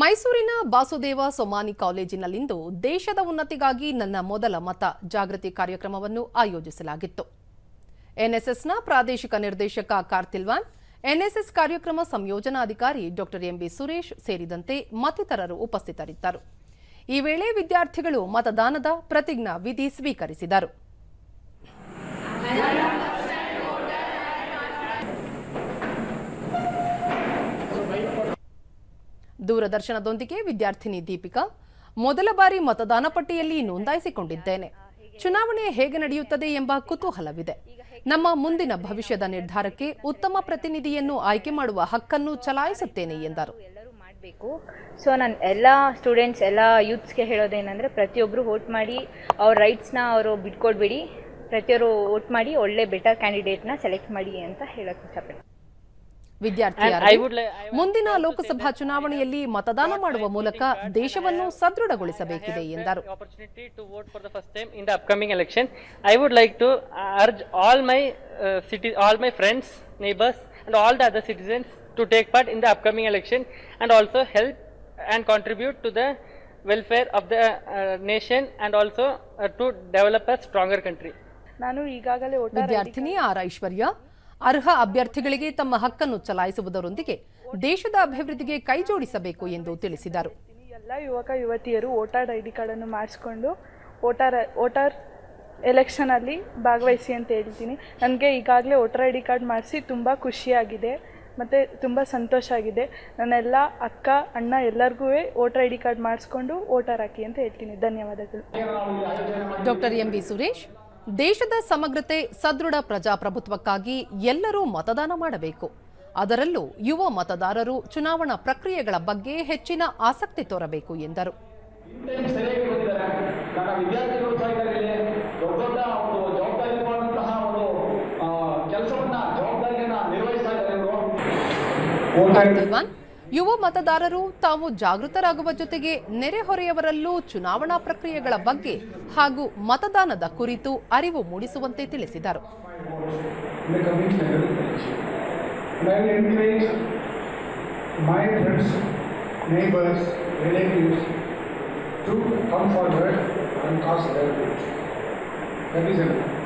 ಮೈಸೂರಿನ ವಾಸುದೇವ ಸೊಮಾನಿ ಕಾಲೇಜಿನಲ್ಲಿಂದು ದೇಶದ ಉನ್ನತಿಗಾಗಿ ನನ್ನ ಮೊದಲ ಮತ ಜಾಗೃತಿ ಕಾರ್ಯಕ್ರಮವನ್ನು ಆಯೋಜಿಸಲಾಗಿತ್ತು. ಎನ್ಎಸ್ಎಸ್ನ ಪ್ರಾದೇಶಿಕ ನಿರ್ದೇಶಕ ಕಾರ್ತಿಲ್ವಾನ್ ಎನ್ಎಸ್ಎಸ್ ಕಾರ್ಯಕ್ರಮ ಸಂಯೋಜನಾಧಿಕಾರಿ ಡಾಕ್ಟರ್ ಎಂಬಿ ಸುರೇಶ್ ಸೇರಿದಂತೆ ಮತ್ತಿತರರು ಉಪಸ್ಥಿತರಿದ್ದರು. ಈ ವೇಳೆ ವಿದ್ಯಾರ್ಥಿಗಳು ಮತದಾನದ ಪ್ರತಿಜ್ಞಾ ವಿಧಿ ಸ್ವೀಕರಿಸಿದರು. ದೂರದರ್ಶನದೊಂದಿಗೆ ವಿದ್ಯಾರ್ಥಿನಿ ದೀಪಿಕಾ, ಮೊದಲ ಬಾರಿ ಮತದಾನ ಪಟ್ಟಿಯಲ್ಲಿ ನೋಂದಾಯಿಸಿಕೊಂಡಿದ್ದೇನೆ. ಚುನಾವಣೆ ಹೇಗೆ ನಡೆಯುತ್ತದೆ ಎಂಬ ಕುತೂಹಲವಿದೆ. ನಮ್ಮ ಮುಂದಿನ ಭವಿಷ್ಯದ ನಿರ್ಧಾರಕ್ಕೆ ಉತ್ತಮ ಪ್ರತಿನಿಧಿಯನ್ನು ಆಯ್ಕೆ ಮಾಡುವ ಹಕ್ಕನ್ನು ಚಲಾಯಿಸುತ್ತೇನೆ ಎಂದರು. ಸೊ ನಾನು ಎಲ್ಲ ಸ್ಟೂಡೆಂಟ್ಸ್ ಎಲ್ಲ ಯೂತ್ಸ್ಗೆ ಹೇಳೋದೇನೆಂದರೆ ಪ್ರತಿಯೊಬ್ಬರು ವೋಟ್ ಮಾಡಿ ಅವ್ರ ರೈಟ್ಸ್ನ ಅವರು ಬಿಟ್ಕೊಡ್ಬೇಡಿ. ಪ್ರತಿಯೊಬ್ಬರು ವೋಟ್ ಮಾಡಿ ಒಳ್ಳೆ ಬೆಟರ್ ಕ್ಯಾಂಡಿಡೇಟ್ನ ಸೆಲೆಕ್ಟ್ ಮಾಡಿ ಅಂತ ಹೇಳೋಕ್ಕೆ ಇಷ್ಟಪಡ್ತೀನಿ. ವಿದ್ಯಾರ್ಥಿಯಾಗಿ ಮುಂದಿನ ಲೋಕಸಭಾ ಚುನಾವಣೆಯಲ್ಲಿ ಮತದಾನ ಮಾಡುವ ಮೂಲಕ ದೇಶವನ್ನು ಸದೃಢಗೊಳಿಸಬೇಕಿದೆ ಎಂದರು opportunity to vote for the first time in the upcoming election. I would like to urge all my uh, city, all my friends, neighbors, and all the other citizens to take part in the upcoming election and also help and contribute to the welfare of the uh, nation and also uh, to develop a stronger country. ನಾನು ಈಗಾಗಲೇ ವಿದ್ಯಾರ್ಥಿನಿ R ಐಶ್ವರ್ಯ ಅರ್ಹ ಅಭ್ಯರ್ಥಿಗಳಿಗೆ ತಮ್ಮ ಹಕ್ಕನ್ನು ಚಲಾಯಿಸುವುದರೊಂದಿಗೆ ದೇಶದ ಅಭಿವೃದ್ಧಿಗೆ ಕೈಜೋಡಿಸಬೇಕು ಎಂದು ತಿಳಿಸಿದರು. ಎಲ್ಲ ಯುವಕ ಯುವತಿಯರು ವೋಟರ್ ಐ ಡಿ ಕಾರ್ಡನ್ನು ಮಾಡಿಸ್ಕೊಂಡು ವೋಟರ್ ವೋಟರ್ ಎಲೆಕ್ಷನಲ್ಲಿ ಭಾಗವಹಿಸಿ ಅಂತ ಹೇಳ್ತೀನಿ. ನನಗೆ ಈಗಾಗಲೇ ವೋಟರ್ ಐ ಡಿ ಕಾರ್ಡ್ ಮಾಡಿಸಿ ತುಂಬ ಖುಷಿಯಾಗಿದೆ ಮತ್ತು ತುಂಬ ಸಂತೋಷ ಆಗಿದೆ. ನನ್ನೆಲ್ಲ ಅಕ್ಕ ಅಣ್ಣ ಎಲ್ಲರಿಗೂ ವೋಟರ್ ಐ ಡಿ ಕಾರ್ಡ್ ಮಾಡಿಸ್ಕೊಂಡು ವೋಟರ್ ಹಾಕಿ ಅಂತ ಹೇಳ್ತೀನಿ. ಧನ್ಯವಾದಗಳು. Doctor M B Suresh. ದೇಶದ ಸಮಗ್ರತೆ ಸದೃಢ ಪ್ರಜಾಪ್ರಭುತ್ವಕ್ಕಾಗಿ ಎಲ್ಲರೂ ಮತದಾನ ಮಾಡಬೇಕು. ಅದರಲ್ಲೂ ಯುವ ಮತದಾರರು ಚುನಾವಣಾ ಪ್ರಕ್ರಿಯೆಗಳ ಬಗ್ಗೆ ಹೆಚ್ಚಿನ ಆಸಕ್ತಿ ತೋರಬೇಕು ಎಂದರು. ಸರಿಯಾಗಿ ಯುವ ಮತದಾರರು ತಾವು ಜಾಗೃತರಾಗುವ ಜೊತೆಗೆ ನೆರೆಹೊರೆಯವರಲ್ಲೂ ಚುನಾವಣಾ ಪ್ರಕ್ರಿಯೆಗಳ ಬಗ್ಗೆ ಹಾಗೂ ಮತದಾನದ ಕುರಿತು ಅರಿವು ಮೂಡಿಸುವಂತೆ ತಿಳಿಸಿದರು to come forward and cast their vote. That is.